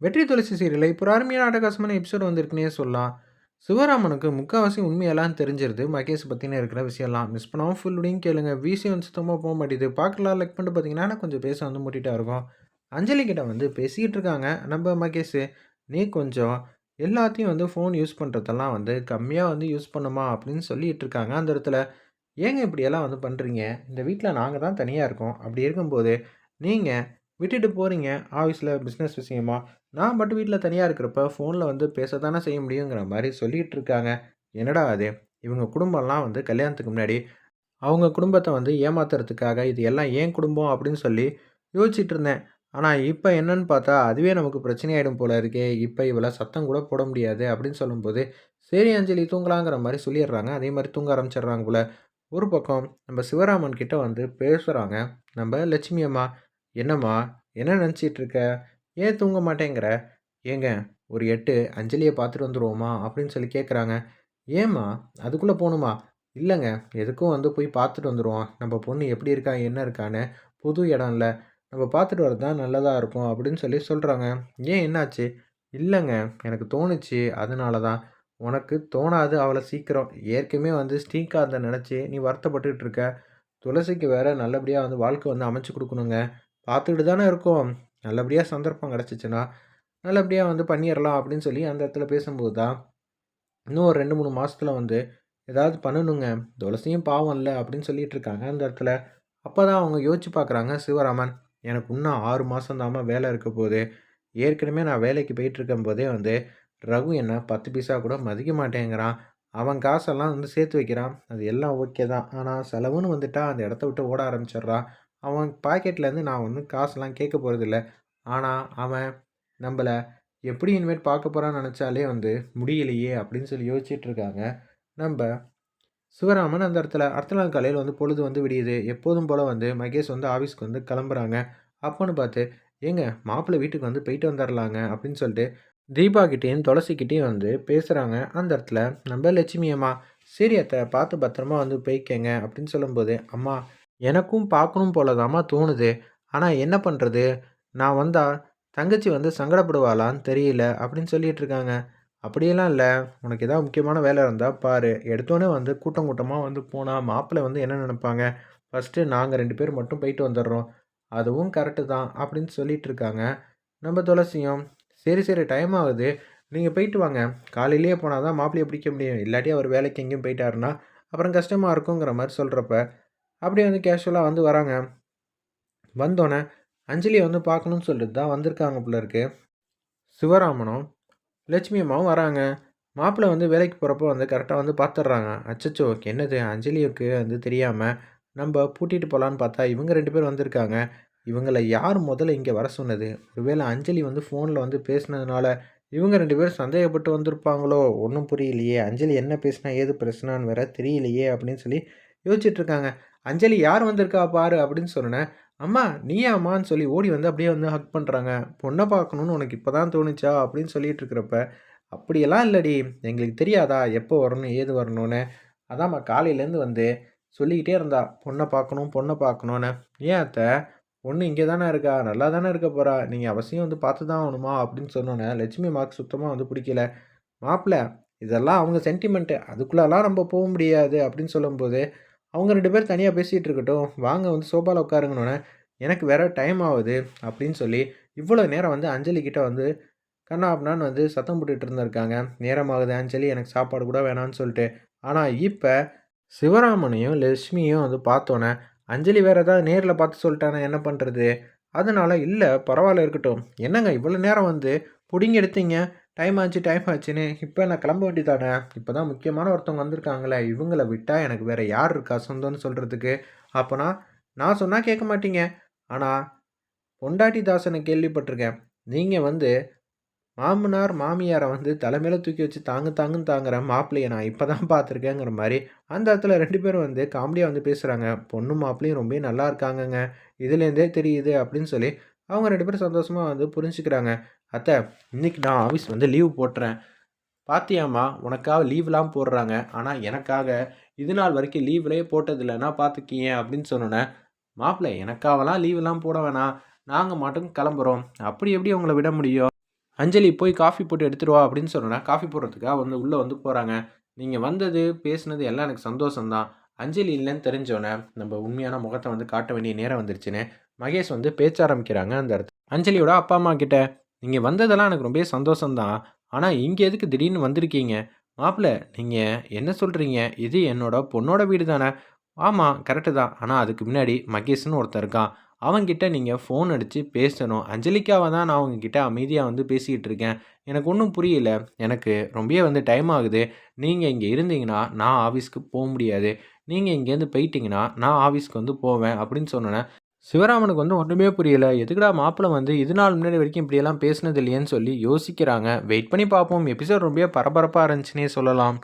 வெற்றி துளசி சீரியலில் இப்போ ஒரு அருமையான அட்டகாசமான எபிசோடு வந்திருக்குன்னே சொல்லலாம். சிவராமனுக்கு முக்கால்வாசி உண்மையெல்லாம் தெரிஞ்சிருது. மகேஷ் பற்றின இருக்கிற விஷயம்லாம் மிஸ் பண்ணாமல் ஃபுல்லுடையும் கேளுங்க. விசி வந்து சுத்தமாக போக மாட்டேது. பார்க்கலாம் லைக் பண்ணிட்டு பார்த்தீங்கன்னா கொஞ்சம் பேச வந்து முட்டிட்டா இருக்கும். அஞ்சலி கிட்ட வந்து பேசிக்கிட்டு இருக்காங்க. நம்ம மகேஷ் நீ கொஞ்சம் எல்லாத்தையும் வந்து ஃபோன் யூஸ் பண்ணுறதெல்லாம் வந்து கம்மியாக வந்து யூஸ் பண்ணுமா அப்படின்னு சொல்லிட்டு இருக்காங்க. அந்த இடத்துல ஏங்க இப்படியெல்லாம் வந்து பண்ணுறீங்க இந்த வீட்டில் நாங்கள் தான் தனியாக இருக்கோம். அப்படி இருக்கும்போது நீங்கள் விட்டுட்டு போகிறீங்க ஆஃபீஸில் பிஸ்னஸ் விஷயமா? நான் மட்டும் வீட்டில் தனியாக இருக்கிறப்ப ஃபோனில் வந்து பேச தானே செய்ய முடியுங்கிற மாதிரி சொல்லிகிட்டு இருக்காங்க. என்னடா அது? இவங்க குடும்பம்லாம் வந்து கல்யாணத்துக்கு முன்னாடி அவங்க குடும்பத்தை வந்து ஏமாத்துறதுக்காக இது எல்லாம் ஏன் குடும்பம் அப்படின்னு சொல்லி யோசிச்சுட்டு இருந்தேன். ஆனால் இப்போ என்னன்னு பார்த்தா அதுவே நமக்கு பிரச்சனையாயிடும் போல இருக்கே. இப்போ இவ்வளோ சத்தம் கூட போட முடியாது அப்படின்னு சொல்லும்போது சரி அஞ்சலி தூங்கலாங்கிற மாதிரி சொல்லிடுறாங்க. அதே மாதிரி தூங்க ஆரம்பிச்சிடுறாங்க போல. ஒரு பக்கம் நம்ம சிவராமன் கிட்ட வந்து பேசுகிறாங்க நம்ம லட்சுமி அம்மா என்னம்மா? என்ன நினச்சிட்டு இருக்க? ஏன் தூங்க மாட்டேங்கிற? ஏங்க ஒரு எட்டு அஞ்சலியை பார்த்துட்டு வந்துடுவோமா அப்படின்னு சொல்லி கேட்குறாங்க. ஏம்மா அதுக்குள்ளே போகணுமா? இல்லைங்க எதுக்கும் வந்து போய் பார்த்துட்டு வந்துடுவோம் நம்ம பொண்ணு எப்படி இருக்கா என்ன இருக்கான்னு புது இடம் இல்லை. நம்ம பார்த்துட்டு வரது தான் நல்லதாக இருக்கும் அப்படின்னு சொல்லி சொல்கிறாங்க. ஏன் என்னாச்சு? இல்லைங்க எனக்கு தோணுச்சு. அதனால தான் உனக்கு தோணாது அவ்வளோ சீக்கிரம். ஏற்கனவே வந்து ஸ்ரீகாந்தை நினச்சி நீ வருத்தப்பட்டுக்கிட்டு இருக்க. துளசிக்கு வேற நல்லபடியாக வந்து வாழ்க்கை வந்து அமைச்சு கொடுக்கணுங்க. பார்த்துக்கிட்டு தானே இருக்கோம். நல்லபடியாக சந்தர்ப்பம் கிடச்சிச்சின்னா நல்லபடியாக வந்து பண்ணிடலாம் அப்படின்னு சொல்லி அந்த இடத்துல பேசும்போது தான் இன்னும் ஒரு ரெண்டு மூணு மாதத்தில் வந்து ஏதாவது பண்ணணுங்க. துளசியும் பாவம் இல்லை அப்படின்னு சொல்லிட்டு இருக்காங்க அந்த இடத்துல. அப்போ தான் அவங்க யோசிச்சு பார்க்குறாங்க சிவராமன் எனக்கு இன்னும் ஆறு மாதம் தாம வேலை இருக்க போகுது. ஏற்கனவே நான் வேலைக்கு போயிட்டுருக்கும் போதே வந்து ரகு என்ன பத்து பைசா கூட மதிக்க மாட்டேங்கிறான். அவன் காசெல்லாம் வந்து சேர்த்து வைக்கிறான். அது எல்லாம் ஓகே தான். ஆனால் செலவுன்னு வந்துட்டா அந்த இடத்த விட்டு ஓட ஆரம்பிச்சிடுறான். அவன் பாக்கெட்லேருந்து நான் ஒன்றும் காசுலாம் கேட்க போகிறதில்ல ஆனால் அவன் நம்மளை எப்படி இனிமேல் பார்க்க போகிறான்னு நினச்சாலே வந்து முடியலையே அப்படின்னு சொல்லி யோசிச்சுட்டு இருக்காங்க. நம்ம சிவராமன் அந்த இடத்துல அடுத்த நாள் காலையில் வந்து பொழுது வந்து விடியுது. எப்போதும் போல் வந்து மகேஷ் வந்து ஆஃபீஸ்க்கு வந்து கிளம்புறாங்க. அப்போன்னு பார்த்து ஏங்க மாப்பிள்ளை வீட்டுக்கு வந்து போயிட்டு வந்துடலாங்க அப்படின்னு சொல்லிட்டு தீபா கிட்டேயும் துளசிக்கிட்டேயும் வந்து பேசுகிறாங்க அந்த இடத்துல நம்ம லட்சுமி அம்மா சரி அத்தை பார்த்து பத்திரமா வந்து போய்க்கங்க அப்படின்னு சொல்லும்போது அம்மா எனக்கும் பார்க்கணும் போல தாம்மா தோணுது. ஆனால் என்ன பண்ணுறது நான் வந்தால் தங்கச்சி வந்து சங்கடப்படுவாளான்னு தெரியல அப்படின்னு சொல்லிட்டு இருக்காங்க. அப்படியெல்லாம் இல்லை. உனக்கு ஏதாவது முக்கியமான வேலை இருந்தால் பாரு. எடுத்தோன்னே வந்து கூட்டம் கூட்டமாக வந்து போனால் மாப்பிள்ளை வந்து என்ன நினைப்பாங்க? ஃபஸ்ட்டு நாங்கள் ரெண்டு பேர் மட்டும் போயிட்டு வந்துடுறோம். அதுவும் கரெக்டு தான் அப்படின்னு சொல்லிட்டு இருக்காங்க. நம்ம துளசியும் சரி சரி டைம் ஆகுது. நீங்கள் போயிட்டு வாங்க. காலையிலேயே போனால் தான் மாப்பிள்ளையை பிடிக்க முடியும். இல்லாட்டி அவர் வேலைக்கு எங்கேயும் போயிட்டாருன்னா அப்புறம் கஷ்டமாக இருக்குங்கிற மாதிரி சொல்கிறப்ப அப்படியே வந்து கேஷுவலாக வந்து வராங்க. வந்தோடனே அஞ்சலியை வந்து பார்க்கணுன்னு சொல்லிட்டு தான் வந்திருக்காங்க போல இருக்கு. சிவராமனும் லட்சுமி அம்மாவும் வராங்க. மாப்பிள்ளை வந்து வேலைக்கு போகிறப்போ வந்து கரெக்டாக வந்து பார்த்துட்றாங்க அச்சச்சோ என்னது? அஞ்சலியுக்கு வந்து தெரியாமல் நம்ம பூட்டிகிட்டு போகலான்னு பார்த்தா இவங்க ரெண்டு பேர் வந்திருக்காங்க. இவங்களை யார் முதல்ல இங்கே வர சொன்னது? ஒருவேளை அஞ்சலி வந்து ஃபோனில் வந்து பேசினதுனால இவங்க ரெண்டு பேரும் சந்தேகப்பட்டு வந்திருப்பாங்களோ? ஒன்றும் புரியலையே. அஞ்சலி என்ன பேசினா ஏது பிரச்சனான்னு வேற தெரியலையே அப்படின்னு சொல்லி யோசிச்சுட்ருக்காங்க அஞ்சலி யார் வந்திருக்கா பாரு அப்படின்னு சொன்னேன் அம்மா நீயாம்மான்னு சொல்லி ஓடி வந்து அப்படியே வந்து ஹக் பண்ணுறாங்க பொண்ணை பார்க்கணுன்னு உனக்கு இப்போ தான் தோணுச்சா? அப்படின்னு சொல்லிட்டு இருக்கிறப்ப அப்படியெல்லாம் இல்லடி. எங்களுக்கு தெரியாதா? எப்போ வரணும்? ஏது வரணும்னு? அதாம்மா காலையிலேருந்து வந்து சொல்லிக்கிட்டே இருந்தா பொண்ணை பார்க்கணும் பொண்ணை பார்க்கணுன்னு ஏன் அத்தை? பொண்ணு இங்கே தானே இருக்கா? நல்லா தானே இருக்க போகிறா நீங்கள் அவசியம் வந்து பார்த்து தான் ஆகணுமா? அப்படின்னு சொன்னோன்னே லட்சுமி மார்க் சுத்தமாக வந்து பிடிக்கல. மாப்பிள்ள இதெல்லாம் அவங்க சென்டிமெண்ட்டு அதுக்குள்ளெல்லாம் நம்ம போக முடியாது. அப்படின்னு சொல்லும்போது அவங்க ரெண்டு பேர் தனியாக பேசிகிட்டு இருக்கட்டும் வாங்க வந்து சோஃபாவில் உட்காருங்கன்னொன்னே எனக்கு வேறு டைம் ஆகுது அப்படின்னு சொல்லி இவ்வளோ நேரம் வந்து அஞ்சலி கிட்டே வந்து கண்ணா அப்படின்னான்னு வந்து சத்தம் போட்டுட்டு இருந்திருக்காங்க. நேரமாகுது அஞ்சலி எனக்கு சாப்பாடு கூட வேணான்னு சொல்லிட்டு. ஆனால் இப்போ சிவராமனையும் லட்சுமியும் வந்து பார்த்தோன்னே அஞ்சலி வேறு ஏதாவது நேரில் பார்த்து சொல்லிட்டானே என்ன பண்ணுறது அதனால் இல்லை பரவாயில்ல இருக்கட்டும். என்னங்க இவ்வளோ நேரம் வந்து பிடிங்கி எடுத்தீங்க? டைம் ஆச்சு டைம் ஆச்சுன்னு. இப்போ நான் கிளம்ப வேண்டியதானே? இப்போ தான் முக்கியமான ஒருத்தவங்க வந்திருக்காங்களே. இவங்கள விட்டால் எனக்கு வேறு யார் இருக்கா சொந்தம்னு சொல்கிறதுக்கு அப்போனா நான் சொன்னால் கேட்க மாட்டீங்க. ஆனால் பொண்டாட்டி தாசனை கேள்விப்பட்டிருக்கேன். நீங்கள் வந்து மாமனார் மாமியாரை வந்து தலைமையில் தூக்கி வச்சு தாங்கு தாங்குன்னு தாங்குற மாப்பிள்ளையை நான் இப்போ தான் பார்த்துருக்கேங்கிற மாதிரி அந்த இடத்துல ரெண்டு பேரும் வந்து காமெடியாக வந்து பேசுகிறாங்க பொண்ணு மாப்பிள்ளையும் ரொம்ப நல்லா இருக்காங்கங்க. இதுலேருந்தே தெரியுது அப்படின்னு சொல்லி அவங்க ரெண்டு பேரும் சந்தோஷமாக வந்து புரிஞ்சுக்கிறாங்க. அத்தை இன்னைக்கு நான் ஆஃபீஸ் வந்து லீவ் போட்டுறேன். பாத்தியாம்மா உனக்காக லீவ்லாம் போடுறாங்க. ஆனால் எனக்காக இது நாள் வரைக்கும் லீவ்லேயே போட்டதில்லைன்னா பார்த்துக்கிங்க அப்படின்னு சொன்னோன்னே மாப்பிள்ளை எனக்காகலாம் லீவ்லாம் போட வேணாம். நாங்கள் மட்டும் கிளம்புறோம். அப்படி எப்படி உங்களை விட முடியும்? அஞ்சலி போய் காஃபி போட்டு எடுத்துட்டு வா அப்படின்னு சொன்னோன்னா காஃபி போடுறதுக்காக வந்து உள்ளே வந்து போகிறாங்க நீங்கள் வந்தது பேசுனது எல்லாம் எனக்கு சந்தோஷம்தான். அஞ்சலி இல்லைன்னு தெரிஞ்சோன்னே நம்ம உண்மையான முகத்தை வந்து காட்ட வேண்டிய நேரம் வந்துருச்சுன்னு மகேஷ் வந்து பேச்ச ஆரம்பிக்கிறாங்க அந்த இடத்துல. அஞ்சலியோட அப்பா அம்மா கிட்ட நீங்கள் வந்ததெல்லாம் எனக்கு ரொம்ப சந்தோஷம்தான். ஆனால் இங்கே எதுக்கு திடீர்னு வந்திருக்கீங்க? மாப்பிள்ள நீங்கள் என்ன சொல்கிறீங்க இது என்னோட பொண்ணோட வீடு தானே ஆமாம் கரெக்டு தான் ஆனால் அதுக்கு முன்னாடி மகேஷ்னு ஒருத்தன் இருக்கான். அவன்கிட்ட நீங்கள் ஃபோன் அடித்து பேசணும். அஞ்சலிக்காவை தான் நான் உங்ககிட்ட அமைதியாக வந்து பேசிக்கிட்டு இருக்கேன். எனக்கு ஒன்றும் புரியல. எனக்கு ரொம்பவே வந்து டைம் ஆகுது. நீங்கள் இங்கே இருந்தீங்கன்னா நான் ஆஃபீஸ்க்கு போக முடியாது. நீங்கள் இங்கேருந்து போயிட்டீங்கன்னா நான் ஆஃபீஸ்க்கு வந்து போவேன் அப்படின்னு சொன்னோன்னே சிவராமனுக்கு வந்து ஒன்றுமே புரியல. எதுக்குடா மாப்பிள்ளை வந்து இது நாள் முன்னாடி வரைக்கும் இப்படியெல்லாம் பேசினது இல்லையேன்னு சொல்லி யோசிக்கிறாங்க. வெயிட் பண்ணி பார்ப்போம். எபிசோட் ரொம்ப பரபரப்பாக இருந்துச்சுன்னே சொல்லலாம்.